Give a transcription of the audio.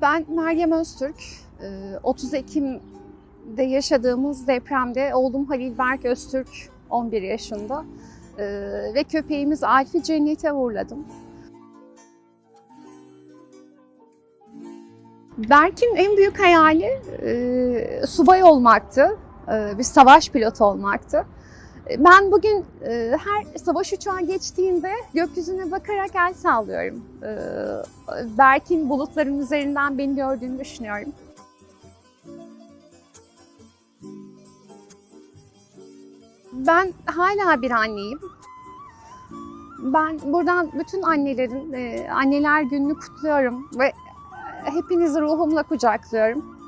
Ben Meryem Öztürk. Ee, 30 Ekim'de yaşadığımız depremde oğlum Halil Berk Öztürk 11 yaşında Ee, ve köpeğimiz Alf'i cennete uğurladım. Berk'in en büyük hayali e, subay olmaktı, e, bir savaş pilotu olmaktı. Ben bugün e, her savaş uçağı geçtiğinde gökyüzüne bakarak el sallıyorum. E, Berk'in bulutların üzerinden beni gördüğünü düşünüyorum. Ben hala bir anneyim. Ben buradan bütün annelerin e, anneler gününü kutluyorum ve hepinizi ruhumla kucaklıyorum.